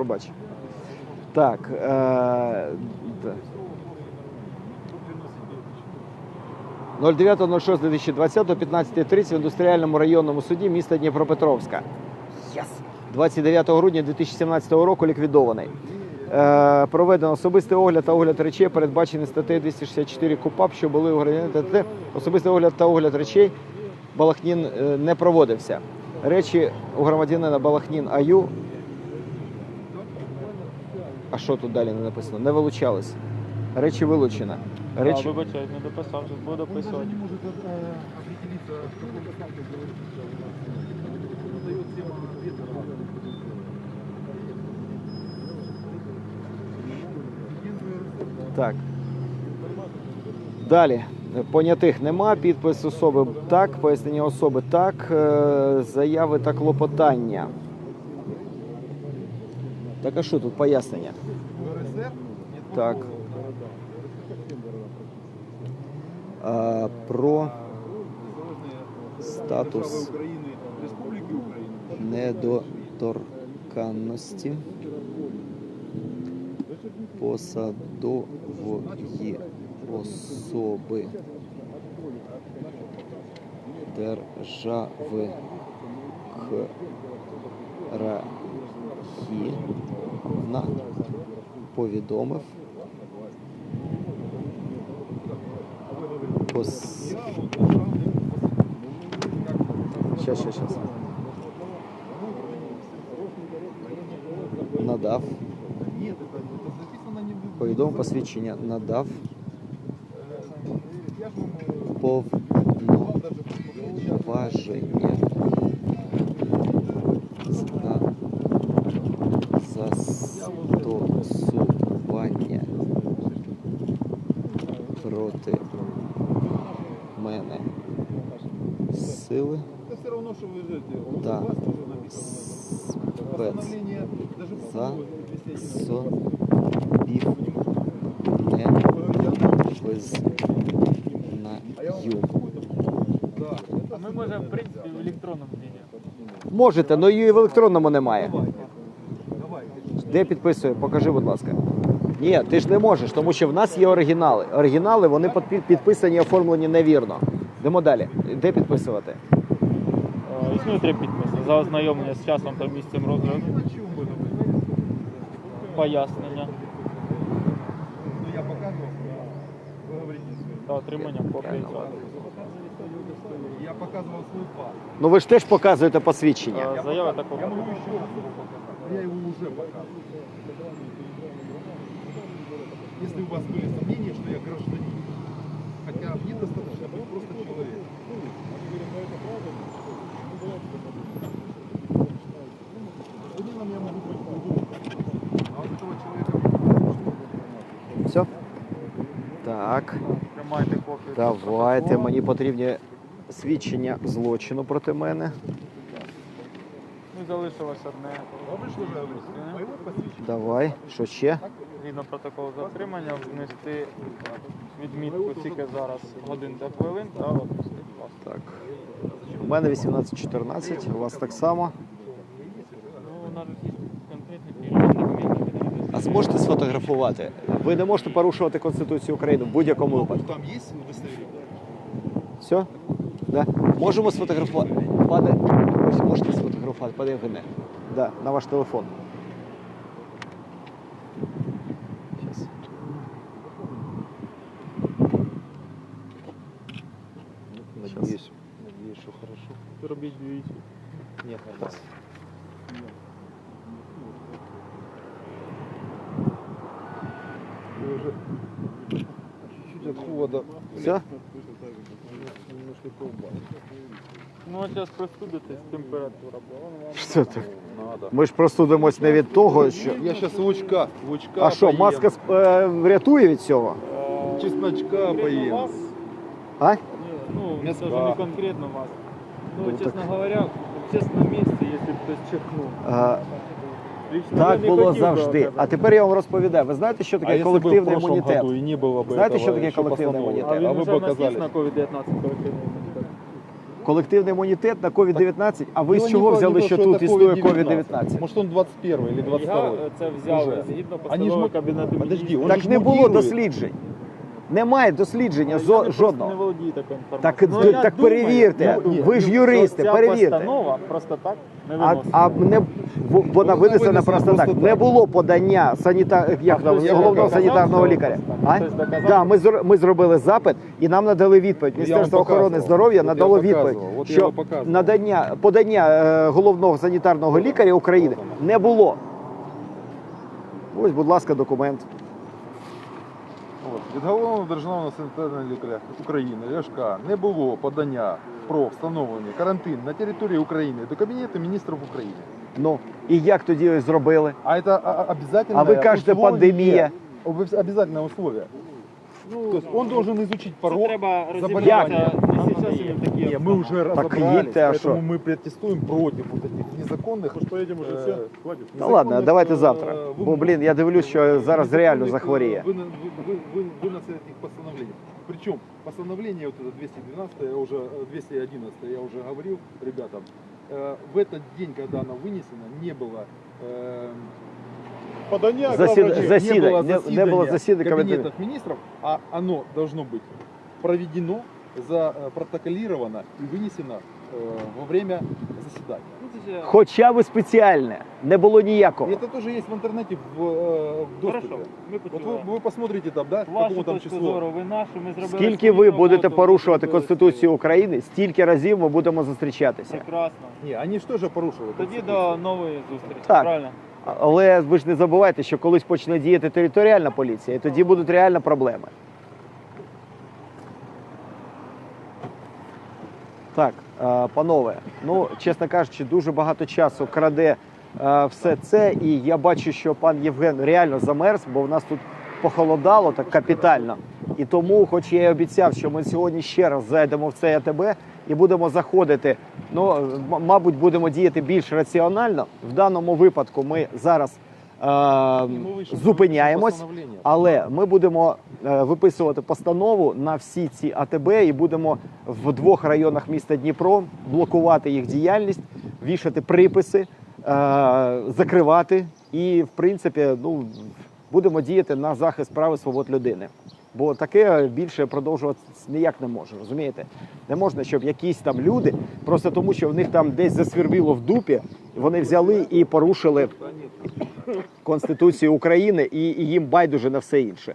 пробач. Так. Е, да. 09.06.2020 15.30 в індустріальному районному суді міста Дніпропетровська. Yes. 29 грудня 2017 року ліквідований. Е, проведено особистий огляд та огляд речей, передбачений статтею 264 КУПАП, що були у громадянина ТТ. Особистий огляд та огляд речей Балахнін е, не проводився. Речі у громадянина Балахнін АЮ. Що тут далі не написано? Не вилучались. Речі вилучено. Речі... А, вибачай, не дописав, зараз буду дописувати. Так. Далі. Понятих нема, підпис особи так, пояснення особи так, е, заяви та клопотання. Так, а що тут пояснення? Так. А, про статус недоторканності посадової особи держави країна повідомив пос... Щас, щас, щас. Надав. Нет, это, это записано не в Повідомив посвідчення. Надав Я ж вам э, повноваження Проти мене сили Это все что вы живете. У Да. спец за постановление 211. собів не визнаю. Ми можемо, в принципі, в електронному віді. Можете, але її в електронному немає. Де підписує? Покажи, будь ласка. Ні, ти ж не можеш, тому що в нас є оригінали. Оригінали вони підпі- підписані, оформлені невірно. Йдемо далі. Де підписувати? Е, Існує три підписи. За ознайомлення з часом та місцем розгляду, На чем вы говорите? пояснення Ну, я показывал. Вы говорите свой. та отримання копії Реально, цього. ладно. Я показывал свой пас. Ну ви ж теж показуєте посвідчення. Е, Заява та Я копія. могу еще раз его показать. Я его уже показывал. Если у вас были сомнения, что я гражданин, хотя недостаточно быть просто человек. Гражданином я могу быть любым. А вот этого человека Все? Так, Тримайте копію. давайте. протоколу. Мені потрібні свідчення злочину проти мене. Ну, залишилось одне. Посвящения? Давай. Що ще? Згідно протоколу затримання, внести відмітку тільки зараз годин та хвилин та відпустити вас. Так. У мене 18-14, у вас так само. Ну, є. А зможете сфотографувати? Ви не можете порушувати Конституцію України в будь-якому випадку. Там есть удостоверение? Все? Да. Можемо сфотографувати. Пане, ось можете сфотографувати, пане Євгене. Да, на ваш телефон. Щас. Надеюсь, надеюсь, что хорошо. Робіть двічі. Нет, Щас. чуть-чуть От холода. Все? Ну, от зараз простудитесь, температура була. Що ти? Надо. Ми ж простудимось не від того, що. Я сейчас лучка, лучка А що, поем. маска сп- е, врятує від цього? Чесночка поем. Вас? А? Ну, Мяска. даже не конкретно вас. Ну, Ну, честно так- говоря, в честном месте, если бы кто чихнул. А, Лично я так не було хотів би завжди. оказати. А тепер я вам розповідаю. Ви знаєте, що таке колективний імунітет? и не было бы Знаете, этого что такое еще коллективный постановления? иммунитет? А він А вы вже бы у нас є оказались. на COVID-19 колективний імунітет? Колективний імунітет на COVID-19, а ви Ну, з чого не взяли, то, що это тут існує COVID-19. COVID-19? Может он 21 или 22 Я це взяв Уже. згідно Они ж постанови мо- Кабінету Подожди, Міністрів. он Так же не було мутирует. досліджень. Немає дослідження Я зо- не просто жодного. не володію такою Так, інформацією. д- так перевірте. ну, ні, ви ж ну, юристи, Ця перевірте. постанова просто так не А, виноситься. а не в- вона винесена просто так. Не було подання саніта... як там, головного санітарного лікаря. А? Да, ми, зр- ми зробили запит і нам надали відповідь. Міністерство охорони показував. здоров'я От я надало показував. відповідь, От я що вам показував. надання подання е, головного санітарного лікаря України не було. Ось, будь ласка, документ. От, від головного державного санітарного лікаря України Ляшка не було подання про встановлення карантин на території України до Кабінету міністрів України. Ну і як тоді зробили? А це а- обязательное А ви кажете, условие. пандемія. Об- Обязательное условие. То есть он должен изучить Це порог треба заболевания. розібратися. Не зараз і в такі Не, мы уже Так разобрались, едьте, а поэтому что? мы протестуем против вот этих незаконных... Может, поедем уже все? Хватит. Та ладно, давайте завтра. Бо, блін, я дивлюсь, що зараз реально захворіє. Вы, вы, вы, вы, выносят этих постановлений. Причем постановление вот это 212, я уже, э, 211, я уже говорил ребятам, э, в этот день, когда оно вынесено, не было э, подания, Засід- главврачей, засідань, не было не- не было заседания засідань кабинетов министров, а оно должно быть проведено, запротоколировано и вынесено э, во время заседания. Хоча би спеціальне, не було ніякого. И это тоже есть в интернете в, э, в доступе. Хорошо, ми Вот почули. вы, вы посмотрите там, да, Вашу какому там точку числу. зору, ви нашу, ми зробили Скільки свою ви будете роботу, порушувати зробили Конституцію свою. України, стільки разів ми будемо зустрічатися. Прекрасно. Не, они что же порушили? Тоді Конституцию? до нової зустрічі. Так. Правильно? Але ви ж не забувайте, що колись почне діяти територіальна поліція, і тоді будуть реально проблеми. Так, е, панове, ну чесно кажучи, дуже багато часу краде е, все це, і я бачу, що пан Євген реально замерз, бо в нас тут похолодало так капітально. І тому, хоч я і обіцяв, що ми сьогодні ще раз зайдемо в цей АТБ і будемо заходити. Ну, мабуть, будемо діяти більш раціонально. В даному випадку ми зараз е, зупиняємось. Але ми будемо е, виписувати постанову на всі ці АТБ і будемо в двох районах міста Дніпро блокувати їх діяльність, вішати приписи, е, закривати і, в принципі, ну будемо діяти на захист прав і свобод людини. Бо таке більше продовжуватися ніяк не може. Розумієте? Не можна, щоб якісь там люди, просто тому що в них там десь засвірбіло в дупі, вони взяли і порушили Конституцію України і, їм байдуже на все інше.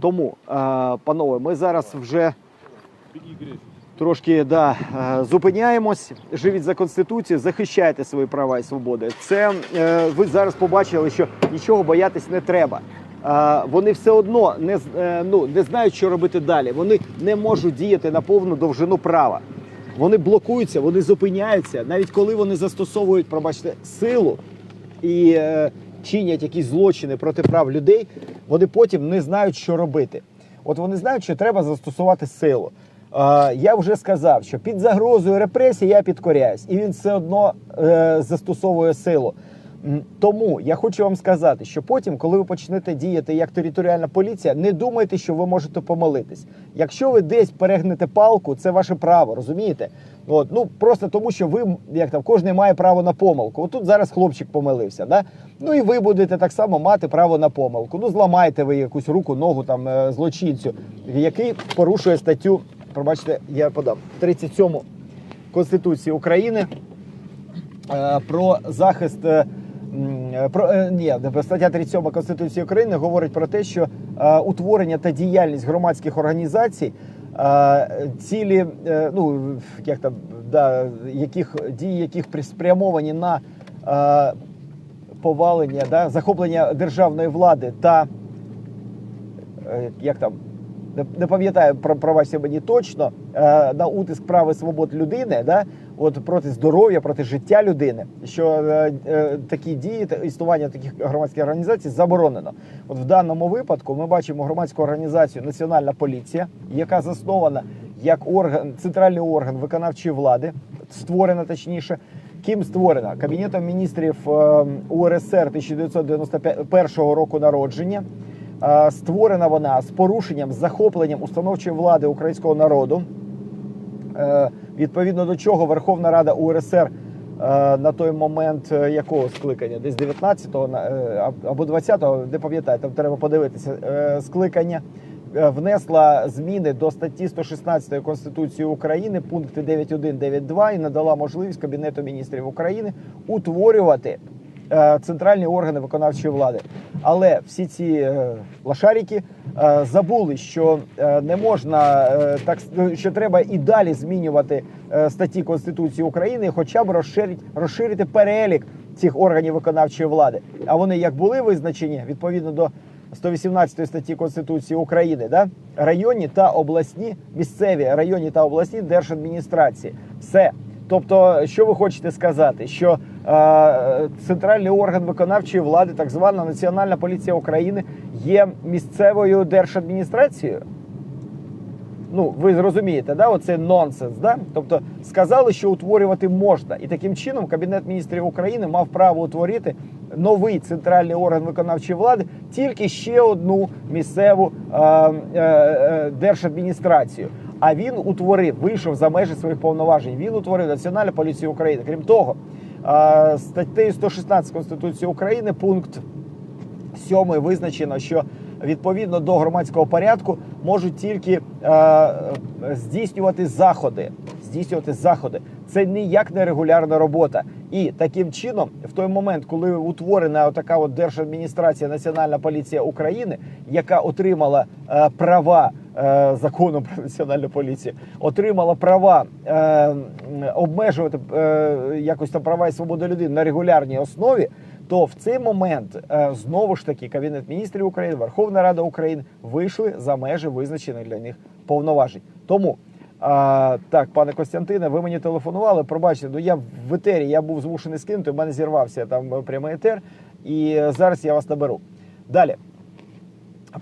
Тому, е, панове, ми зараз вже трошки да, е, зупиняємось. Живіть за конституцією, захищайте свої права і свободи. Це е, ви зараз побачили, що нічого боятись не треба. Вони все одно не, ну, не знають, що робити далі. Вони не можуть діяти на повну довжину права. Вони блокуються, вони зупиняються, навіть коли вони застосовують, пробачте, силу і е, чинять якісь злочини проти прав людей, вони потім не знають, що робити. От вони знають, що треба застосувати силу. Е, я вже сказав, що під загрозою репресій я підкоряюсь, і він все одно е, застосовує силу. Тому я хочу вам сказати, що потім, коли ви почнете діяти як територіальна поліція, не думайте, що ви можете помилитись. Якщо ви десь перегнете палку, це ваше право, розумієте? От, ну просто тому, що ви як там кожен має право на помилку. От тут зараз хлопчик помилився, да? Ну і ви будете так само мати право на помилку. Ну зламаєте ви якусь руку, ногу там е, злочинцю, який порушує статтю. Пробачте, я подам 37 Конституції України е, про захист. Е, е, Про е, ні, стаття 37 Конституції України говорить про те, що е, утворення та діяльність громадських організацій, е, цілі, е, ну як там, да, яких дії, яких при- спрямовані на е, повалення, да, захоплення державної влади та е, як там. Не, пам'ятаю про пробачте мені точно е, на утиск прав і свобод людини, да, от проти здоров'я, проти життя людини, що е, е, такі дії та існування таких громадських організацій заборонено. От в даному випадку ми бачимо громадську організацію Національна поліція, яка заснована як орган, центральний орган виконавчої влади, створена точніше. Ким створена Кабінетом міністрів е, УРСР 1991 року народження. Е, Створена вона з порушенням, захопленням установчої влади українського народу. Е, Відповідно до чого Верховна Рада УРСР е, на той момент е, якого скликання? Десь 19-го на- е, або 20-го, не пам'ятаю, там треба подивитися. Скликання внесла зміни до статті 116 Конституції України, пункти 9.1, 9.2 і надала можливість Кабінету міністрів України утворювати центральні органи виконавчої влади. Але всі ці е, лошарики е, забули, що е, не можна е, так, що треба і далі змінювати е, статті Конституції України, хоча б розширити, розширити перелік цих органів виконавчої влади. А вони як були визначені відповідно до 118 статті Конституції України, да? районні та обласні місцеві районні та обласні держадміністрації. Все. Тобто, що ви хочете сказати, що е, центральний орган виконавчої влади, так звана Національна поліція України, є місцевою держадміністрацією? Ну, ви зрозумієте, да? Оце нонсенс. Да? Тобто сказали, що утворювати можна. І таким чином Кабінет міністрів України мав право утворити новий центральний орган виконавчої влади, тільки ще одну місцеву е, е, держадміністрацію. А він утворив, вийшов за межі своїх повноважень. Він утворив Національну поліцію України. Крім того, статтею 116 Конституції України пункт сьомий визначено, що відповідно до громадського порядку можуть тільки е, здійснювати заходи. Здійснювати заходи. Це ніяк не регулярна робота. І таким чином, в той момент, коли утворена така от держадміністрація Національна поліція України, яка отримала е, права е, закону про національну поліцію, отримала права е, обмежувати е, якось там права і свободи людини на регулярній основі, то в цей момент е, знову ж таки Кабінет міністрів України, Верховна Рада України вийшли за межі визначених для них повноважень. Тому а, так, пане Костянтине, ви мені телефонували. Пробачте, ну я в етері, я був змушений скинути. У мене зірвався там прямий етер, і е, зараз я вас наберу. Далі.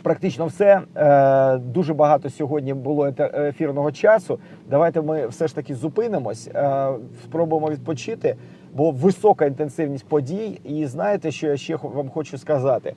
Практично все Е, дуже багато сьогодні було ефірного часу. Давайте ми все ж таки зупинимось, е, спробуємо відпочити, бо висока інтенсивність подій. І знаєте, що я ще вам хочу сказати?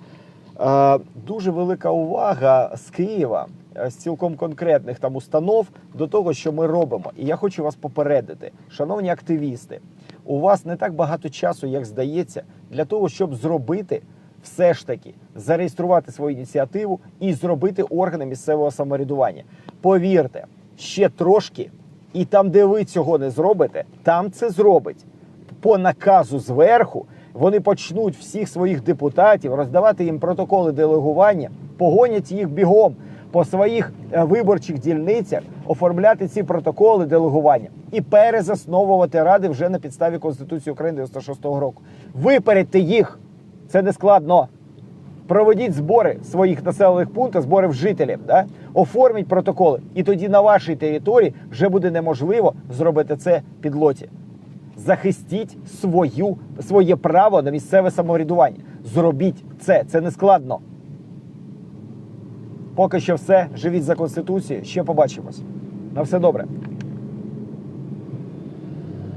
Е, Дуже велика увага з Києва, е, з цілком конкретних там установ до того, що ми робимо. І я хочу вас попередити, шановні активісти, у вас не так багато часу, як здається, для того, щоб зробити все ж таки зареєструвати свою ініціативу і зробити органи місцевого самоврядування. Повірте, ще трошки, і там, де ви цього не зробите, там це зробить по наказу зверху. Вони почнуть всіх своїх депутатів роздавати їм протоколи делегування, погонять їх бігом по своїх е, виборчих дільницях, оформляти ці протоколи делегування і перезасновувати ради вже на підставі Конституції України 96-го року. Випередьте їх. Це не складно. Проведіть збори своїх населених пунктів, збори в жителів, да? оформіть протоколи, і тоді на вашій території вже буде неможливо зробити це під лоті. Захистіть свою, своє право на місцеве самоврядування. Зробіть це, це не складно. Поки що все. Живіть за конституцією. Ще побачимось. На все добре.